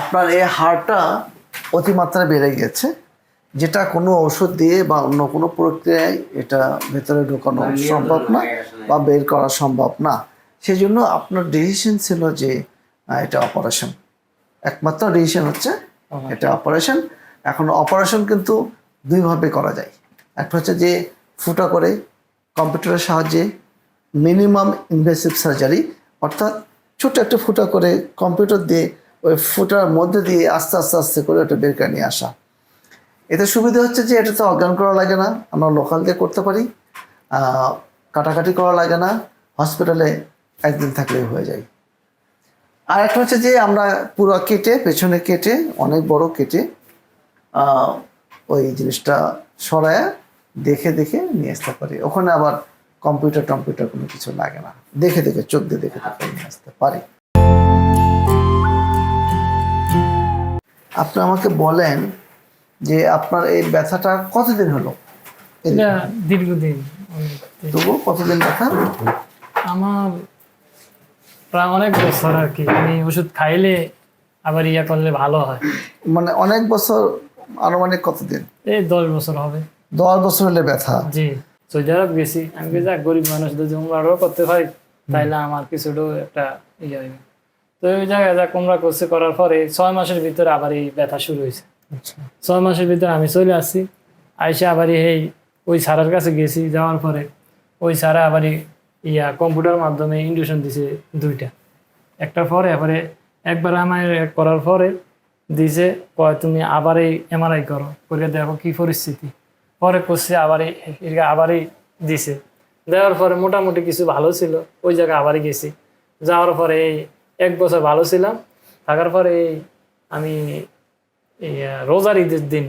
আপনার এই হাড়টা অতিমাত্রায় বেড়ে গেছে যেটা কোনো ওষুধ দিয়ে বা অন্য কোনো প্রক্রিয়ায় এটা ভেতরে ঢোকানো সম্ভব না বা বের করা সম্ভব না। সেই জন্য আপনার ডিসিশন ছিল যে এটা অপারেশন একমাত্র ডিসিশন হচ্ছে এটা অপারেশন এখন অপারেশন কিন্তু দুইভাবে করা যায়। একটা হচ্ছে যে ফুটা করে কম্পিউটারের সাহায্যে মিনিমাম ইনভেসিভ সার্জারি অর্থাৎ ছোট একটা ফুটা করে কম্পিউটার দিয়ে ওই ফুটার মধ্যে দিয়ে আস্তে আস্তে আস্তে করে ওটা বের করে নিয়ে আসা। এতে সুবিধা হচ্ছে যে এটা তো অজ্ঞান করা লাগে না। আমরা লোকাল দিয়ে করতে পারি। কাটাকাটি করা লাগে না। হসপিটালে একদিন থাকলেই হয়ে যায়। আর একটা হচ্ছে যে আমরা পুরো কেটে, পেছনে কেটে, অনেক বড় কেটে ওই জিনিসটা সরায় দেখে দেখে নিয়ে আসতে পারি। ওখানে আবার কম্পিউটার টম্পিউটার কোনো কিছু লাগে না। দেখে দেখে, চোখ দিয়ে দেখে দেখে নিয়ে আসতে পারি। আপনি আমাকে বলেন যে আপনার এই ব্যথাটা কতদিন হলো? দীর্ঘদিন। তবু কতদিন ব্যথা? আমার প্রায় অনেক বছর আর কি। আমি ওষুধ খাইলে আবার ইয়া করলে ভালো হয়। মানে অনেক বছর আনুমানিক কতদিন? এই দশ বছর হবে। দশ বছর হলে ব্যথা। জি। সৌদি আরব গেছি আমি যাক গরিব মানুষ যদি উমরাও করতে পারি তাইলে আমার কিছুটাও একটা ইয়ে হইবে। তো ওই জায়গায় যা কুমড়া করছে করার পরে ছয় মাসের ভিতরে আবার এই ব্যথা শুরু হয়েছে। আচ্ছা। ছয় মাসের ভিতরে আমি চলে আসছি আইসে আবার এই ওই স্যারের কাছে গেছি যাওয়ার পরে ওই স্যারা আবার ইয়া কম্পিউটার মাধ্যমে ইন্ডুশন দিছে দুইটা। একটার পরে এবারে একবার আমার করার পরে দিছে কয় তুমি আবার এই এমআরআই করো করে দেখো কি পরিস্থিতি। পরে করছে আবার আবারই দিছে। দেওয়ার পরে মোটামুটি কিছু ভালো ছিল ওই জায়গায় আবারই গেছি। যাওয়ার পরে এই এক বছর ভালো ছিলাম। থাকার পরে আমি রোজার ঈদের দিন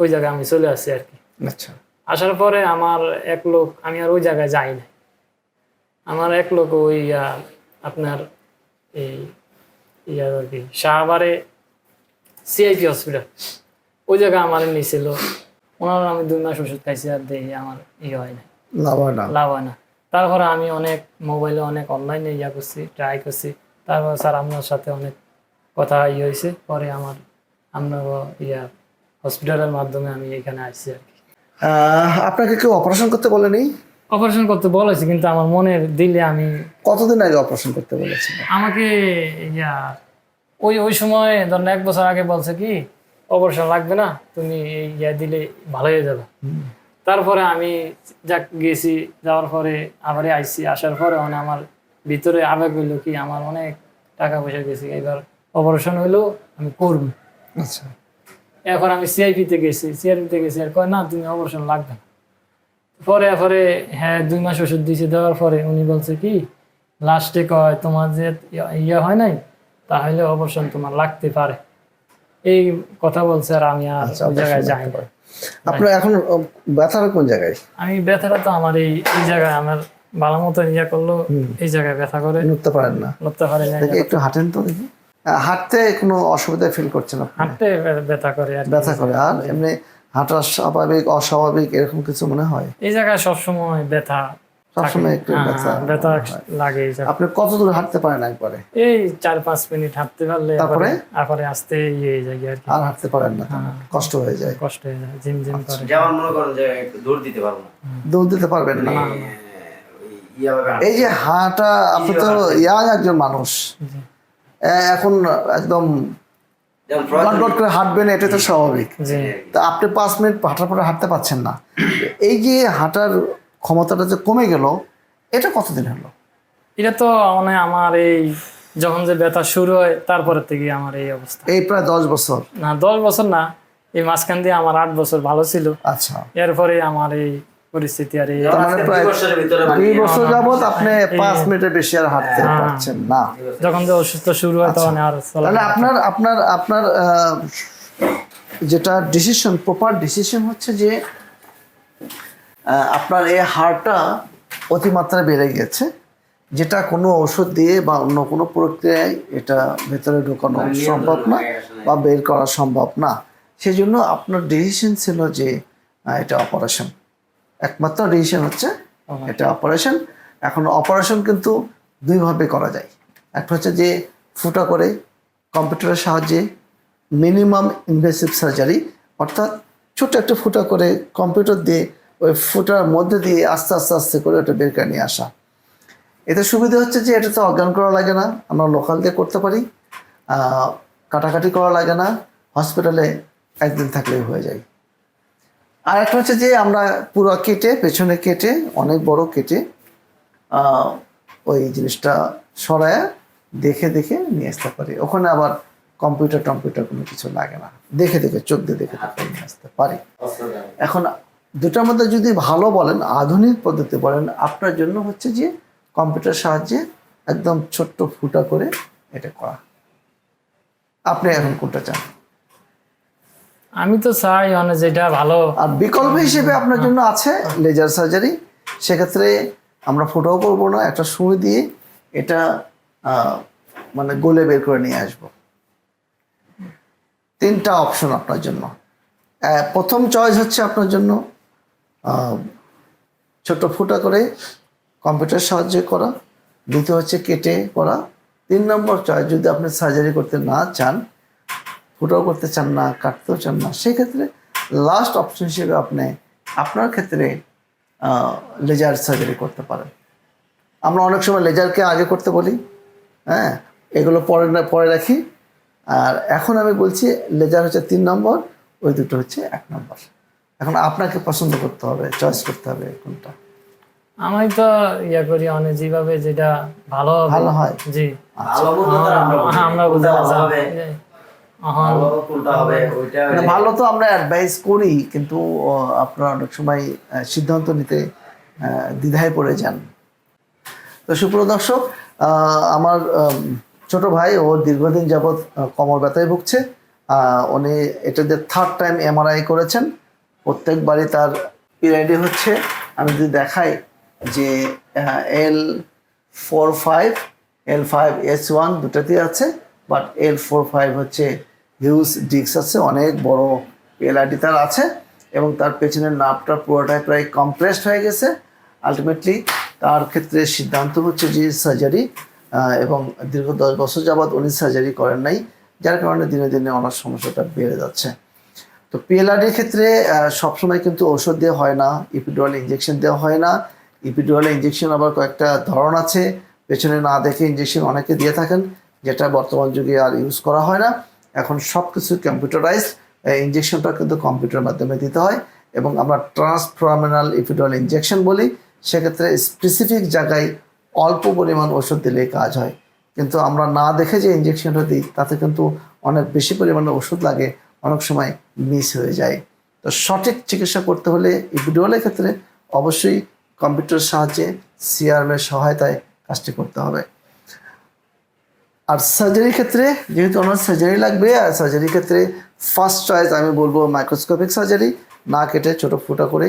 ওই জায়গায় আমি চলে আসছি আর কি। আচ্ছা। আসার পরে আমার এক লোক আমি আর ওই জায়গায় যাই না আমার এক লোক ওই আপনার এই ইয়া আর কি শাহবারে সিআইপি হসপিটাল ওই জায়গায় আমার নিয়েছিল ওনার আমি দুই মাস ওষুধ খাইছি আর দেখি আমার ইয়ে হয় না লাভ হয় না। লাভ হয় না। তারপরে আমি অনেক মোবাইলে অনেক অনলাইনে ইয়া করছি ট্রাই করছি। তারপর স্যার আপনার সাথে অনেক কথা ইয়ে হয়েছে। পরে আমার আমরা ইয়া হসপিটালের মাধ্যমে আমি এখানে আসছি আর কি। আপনাকে কেউ অপারেশন করতে বলেনি? অপারেশন করতে বলেছে কিন্তু আমার মনের দিলে আমি কতদিন আগে অপারেশন করতে বলেছিল আমাকে ইয়া ওই ওই সময় ধরেন এক বছর আগে বলছে কি অপারেশন লাগবে না তুমি এই ইয়া দিলে ভালো হয়ে যাবে। তারপরে আমি যাক গেছি যাওয়ার পরে আবারই আইসি আসার পরে মানে আমার ভিতরে আবেগ হইল কি আমার অনেক টাকা পয়সা গেছি এবার অপারেশন হইল আমি করব। আচ্ছা। এখন আমি সিআইপিতে গেছি সিআইপিতে গেছি আর কয় না তুমি অপারেশন লাগবে না। পরে পরে হ্যাঁ দুই মাস ওষুধ দিয়েছে দেওয়ার পরে উনি বলছে কি লাস্টে কয় তোমার যে ইয়ে হয় নাই তাহলে অপারেশন তোমার লাগতে পারে। এই কথা বলছে আর আমি আর আচ্ছা, ওই জায়গায় যাই। আপনার এখন ব্যথা ব্যথাটা কোন জায়গায়? আমি ব্যথাটা তো আমার এই এই জায়গায় আমার ভালো মতো ইয়া করল এই জায়গায় ব্যথা করে। নড়তে পারেন না। নড়তে পারেন না একটু হাঁটেন তো দেখি। হাঁটতে কোনো অসুবিধা ফিল করছেন আপনি? হাঁটতে ব্য- ব্যথা করে আর ব্যথা করে। আর এমনি হাঁটা স্বাভাবিক অস্বাভাবিক এরকম কিছু মনে হয়? এই জায়গায় সবসময় ব্যথা সবসময় একটু হ্যাঁ, ব্যথা ব্যথা লাগে এই আপনি কত দূর হাঁটতে পারেন একবারে? এই চার পাঁচ মিনিট হাঁটতে পারলে তারপরে? তারপরে আস্তে ইয়ে হয়ে যায় আর আর হাঁটতে পারেন না হ্যাঁ। কষ্ট হয়ে যায়। কষ্ট হয়ে যায় জিম জিম করে। যেমন মনে করেন যে একটু দৌড় দিতে পারব না। দৌড় দিতে পারবেন না। এই যে হাঁটা আপনি তো ইয়াং একজন মানুষ। এখন একদম গট করে হাঁটবেন এটা তো স্বাভাবিক। তা আপনি পাঁচ মিনিট হাঁটার পরে হাঁটতে পারছেন না। এই যে হাঁটার ক্ষমতাটা যে কমে গেল এটা কতদিন হলো? এটা তো মানে আমার এই যখন যে ব্যথা শুরু হয় তারপরের থেকে আমার এই অবস্থা। এই প্রায় দশ বছর? না দশ বছর না এই মাঝখান দিয়ে আমার আট বছর ভালো ছিল। আচ্ছা। এরপরে আমার এই পরিস্থিতি আর এই মানে দুই মানে বছর যাবত আপনি পাঁচ মিনিটের বেশি আর হাঁটতে পারছেন না। যখন যে অসুস্থ শুরু হয় তখন আর তাহলে আপনার আপনার আপনার আহ, যেটা ডিসিশন প্রপার ডিসিশন হচ্ছে যে আপনার এই হাড়টা অতিমাত্রায় বেড়ে গেছে। যেটা কোনো ওষুধ দিয়ে বা অন্য কোনো প্রক্রিয়ায় এটা ভেতরে ঢোকানো সম্ভব না বা বের করা সম্ভব না। সেই জন্য আপনার ডিসিশন ছিল যে এটা অপারেশন একমাত্র ডিসিশন হচ্ছে এটা অপারেশন এখন অপারেশন কিন্তু দুইভাবে করা যায়। একটা হচ্ছে যে ফুটা করে কম্পিউটারের সাহায্যে মিনিমাম ইনভেসিভ সার্জারি অর্থাৎ ছোট একটা ফুটা করে কম্পিউটার দিয়ে ওই ফুটার মধ্যে দিয়ে আস্তে আস্তে আস্তে করে ওটা বের করে নিয়ে আসা। এতে সুবিধা হচ্ছে যে এটা তো অজ্ঞান করা লাগে না আমরা লোকাল দিয়ে করতে পারি। কাটাকাটি করা লাগে না হসপিটালে একদিন থাকলেই হয়ে যায়। আর একটা হচ্ছে যে আমরা পুরো কেটে পেছনে কেটে অনেক বড় কেটে ওই জিনিসটা সরায় দেখে দেখে নিয়ে আসতে পারি। ওখানে আবার কম্পিউটার টম্পিউটার কোনো কিছু লাগে না। দেখে দেখে চোখ দিয়ে দেখে নিয়ে আসতে পারি। এখন দুটার মধ্যে যদি ভালো বলেন আধুনিক পদ্ধতি বলেন আপনার জন্য হচ্ছে যে কম্পিউটার সাহায্যে একদম ছোট্ট ফুটা করে এটা করা। আপনি এখন কোনটা চান? আমি তো চাই মানে যেটা ভালো। আর বিকল্প হিসেবে আপনার জন্য আছে লেজার সার্জারি। সেক্ষেত্রে আমরা ফুটাও করব না একটা সুই দিয়ে এটা আহ, মানে গোলে বের করে নিয়ে আসব। তিনটা অপশন আপনার জন্য। প্রথম চয়েস হচ্ছে আপনার জন্য ছোট ফুটা করে কম্পিউটার সাহায্যে করা। দ্বিতীয় হচ্ছে কেটে করা। তিন নম্বর চয়েস যদি আপনি সার্জারি করতে না চান, ফুটাও করতে চান না, কাটতেও চান না, সেক্ষেত্রে লাস্ট অপশন হিসেবে আপনি আপনার ক্ষেত্রে লেজার সার্জারি করতে পারেন। আমরা অনেক সময় লেজারকে আগে করতে বলি হ্যাঁ এগুলো পরে পরে রাখি। আর এখন আমি বলছি লেজার হচ্ছে তিন নম্বর, ওই দুটো হচ্ছে এক নম্বর। এখন আপনাকে পছন্দ করতে হবে চয়েস করতে হবে কোনটা? আমি তো ইয়া করি মানে যেভাবে যেটা ভালো ভালো হয়? জি। ভালো তো আমরা বলি। হ্যাঁ, আমরা ভালো হবে। পারছি এখন ভালো কোনটা হবে ওইটা মানে ভালো তো আমরা অ্যাডভাইস করি কিন্তু আপনারা অনেক সময় সিদ্ধান্ত নিতে দ্বিধায় পড়ে যান। তো সুপ্রিয় দর্শক আহ, আমার ছোট ভাই ও দীর্ঘদিন যাবৎ কোমর ব্যথায় ভুগছে। আহ, উনি এটা দিয়ে থার্ড টাইম এমআরআই করেছেন। প্রত্যেকবারই তার পিরিয়ডে হচ্ছে। আমি যদি দেখাই যে L four five L five S one দুটাতেই আছে বাট এল ফোর ফাইভ হচ্ছে হিউজ ডিস্ক আছে, অনেক বড় এলআরডি তার আছে, এবং তার পেছনের নাপটা পুরোটাই প্রায় কম্প্রেসড হয়ে গেছে। আলটিমেটলি তার ক্ষেত্রে সিদ্ধান্ত হচ্ছে যে সার্জারি এবং দীর্ঘ দশ বছর যাবৎ উনি সার্জারি করেন নাই, যার কারণে দিনে দিনে ওনার সমস্যাটা বেড়ে যাচ্ছে। তো পিএলআরডির ক্ষেত্রে সবসময় কিন্তু ওষুধ দেওয়া হয় না ইপিডুয়াল ইঞ্জেকশন দেওয়া হয় না। ইপিডুয়াল ইঞ্জেকশন আবার কয়েকটা ধরন আছে, পেছনে না দেখে ইঞ্জেকশন অনেকে দিয়ে থাকেন, যেটা বর্তমান যুগে আর ইউজ করা হয় না। এখন সব কিছু কম্পিউটারাইজ ইঞ্জেকশনটা কিন্তু কম্পিউটারের মাধ্যমে দিতে হয় এবং আমরা ট্রান্সফ্রামিনাল ইপিডুয়াল ইঞ্জেকশন বলি। সেক্ষেত্রে স্পেসিফিক জায়গায় অল্প পরিমাণ ওষুধ দিলেই কাজ হয়। কিন্তু আমরা না দেখে যে ইঞ্জেকশনটা দিই, তাতে কিন্তু অনেক বেশি পরিমাণে ওষুধ লাগে অনেক সময় মিস হয়ে যায়। তো সঠিক চিকিৎসা করতে হলে ইপিডুয়ালের ক্ষেত্রে অবশ্যই কম্পিউটার সাহায্যে সিআরএমের সহায়তায় কাজটি করতে হবে। আর সার্জারির ক্ষেত্রে, যেহেতু আমার সার্জারি লাগবে, আর সার্জারির ক্ষেত্রে ফার্স্ট চয়েস আমি বলব মাইক্রোস্কোপিক সার্জারি না কেটে ছোটো ফুটা করে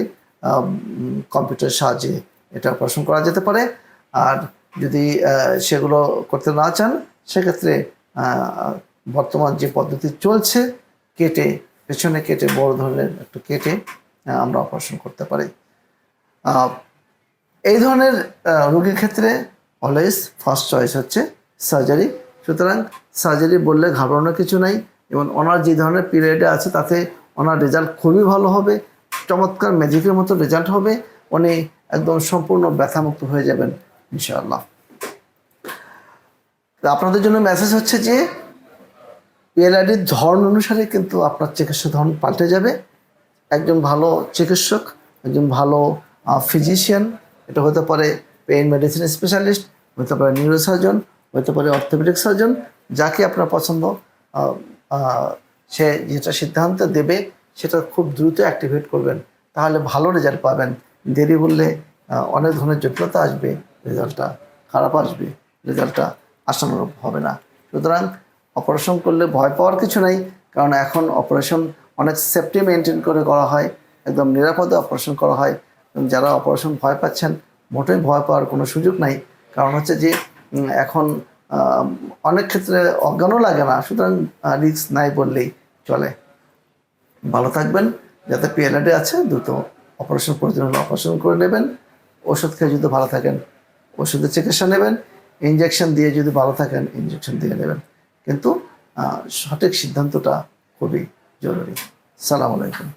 কম্পিউটার সাহায্যে এটা অপারেশন করা যেতে পারে। আর যদি সেগুলো করতে না চান, সেক্ষেত্রে বর্তমান যে পদ্ধতি চলছে কেটে, পেছনে কেটে বড় ধরনের একটু কেটে আমরা অপারেশন করতে পারি। এই ধরনের রোগীর ক্ষেত্রে অলওয়েজ ফার্স্ট চয়েস হচ্ছে সার্জারি সুতরাং সার্জারি বললে ঘাবড়ানোর কিছু নাই, এবং ওনার যে ধরনের পিরিয়ডে আছে তাতে ওনার রেজাল্ট খুবই ভালো হবে। চমৎকার ম্যাজিকের মতো রেজাল্ট হবে, উনি একদম সম্পূর্ণ ব্যথামুক্ত হয়ে যাবেন, ইনশাআল্লাহ। আপনাদের জন্য মেসেজ হচ্ছে যে পিএলআইডির ধরন অনুসারে কিন্তু আপনার চিকিৎসা ধরন পাল্টে যাবে। একজন ভালো চিকিৎসক, একজন ভালো ফিজিশিয়ান এটা হতে পারে পেইন মেডিসিন স্পেশালিস্ট হতে পারে নিউরোসার্জন হতে পারে অর্থোপেডিক সার্জন যাকে আপনার পছন্দ সে যেটা সিদ্ধান্ত দেবে, সেটা খুব দ্রুত অ্যাক্টিভেট করবেন। তাহলে ভালো রেজাল্ট পাবেন। দেরি বললে অনেক ধরনের জটিলতা আসবে রেজাল্টটা খারাপ আসবে রেজাল্টটা আশানুরূপ হবে না। সুতরাং অপারেশন করলে ভয় পাওয়ার কিছু নাই, কারণ এখন অপারেশন অনেক সেফটি মেনটেন করে করা হয়, একদম নিরাপদে অপারেশন করা হয়। যারা অপারেশন ভয় পাচ্ছেন, মোটেই ভয় পাওয়ার কোনো সুযোগ নাই। কারণ হচ্ছে যে এখন অনেক ক্ষেত্রে অজ্ঞানও লাগে না, সুতরাং রিস্ক নাই বললেই চলে। ভালো থাকবেন, যাতে পিএলআডে আছে, দ্রুত অপারেশন প্রয়োজন হলে অপারেশন করে নেবেন। ওষুধ খেয়ে যদি ভালো থাকেন, ওষুধের চিকিৎসা নেবেন ইঞ্জেকশন দিয়ে যদি ভালো থাকেন ইঞ্জেকশন দিয়ে নেবেন। কিন্তু সঠিক সিদ্ধান্তটা খুবই জরুরি। সালাম আলাইকুম।